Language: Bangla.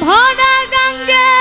ভরা গঙ্গে